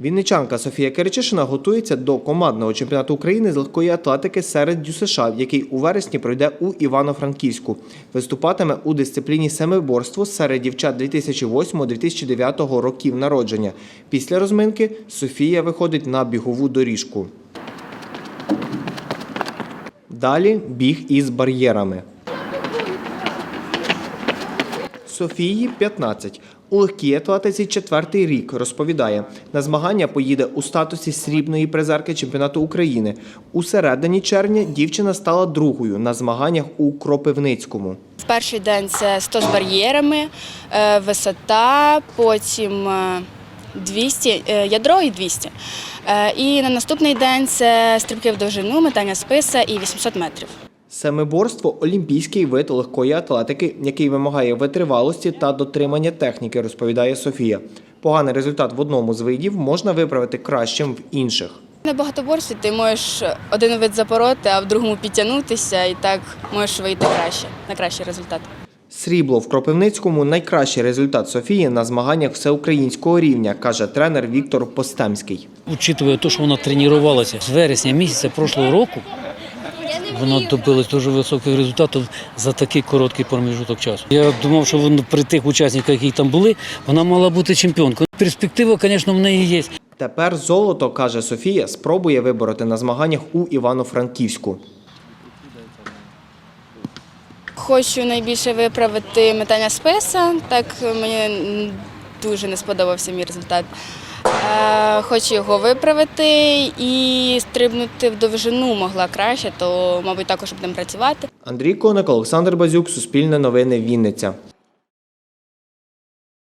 Вінничанка Софія Киричишина готується до командного чемпіонату України з легкої атлетики серед ДЮСШ, який у вересні пройде у Івано-Франківську. Виступатиме у дисципліні семиборство серед дівчат 2008-2009 років народження. Після розминки Софія виходить на бігову доріжку. Далі біг із бар'єрами. Софії 15. У легкій атлетиці четвертий рік розповідає, на змагання поїде у статусі срібної призерки чемпіонату України. У середині червня дівчина стала другою на змаганнях у Кропивницькому. В перший день це 100 з бар'єрами, е, висота, потім е, 200, е, ядро і 200. Е, І на наступний день це стрибки в довжину, метання списа і 800 метрів. Семиборство олімпійський вид легкої атлетики, який вимагає витривалості та дотримання техніки, розповідає Софія. Поганий результат в одному з видів можна виправити кращим в інших. На багатоборстві ти можеш один вид запороти, а в другому підтягнутися, і так можеш вийти краще, на кращий результат. Срібло в Кропивницькому найкращий результат Софії на змаганнях всеукраїнського рівня, каже тренер Віктор Постемський. Учитывая те, що вона тренувалася з вересня місяця прошлого року, вона добилась дуже високих результатів за такий короткий проміжок часу. Я думав, що вона при тих учасниках, які там були, вона мала бути чемпіонкою. Перспектива, звісно, в неї є. Тепер золото, каже Софія, спробує вибороти на змаганнях у Івано-Франківську. Хочу найбільше виправити метання списа, так мені дуже не сподобався мій результат. Е, Хочу його виправити і стрибнути в довжину могла краще, то, мабуть, також будемо працювати. Андрій Коник, Олександр Базюк, Суспільне новини, Вінниця.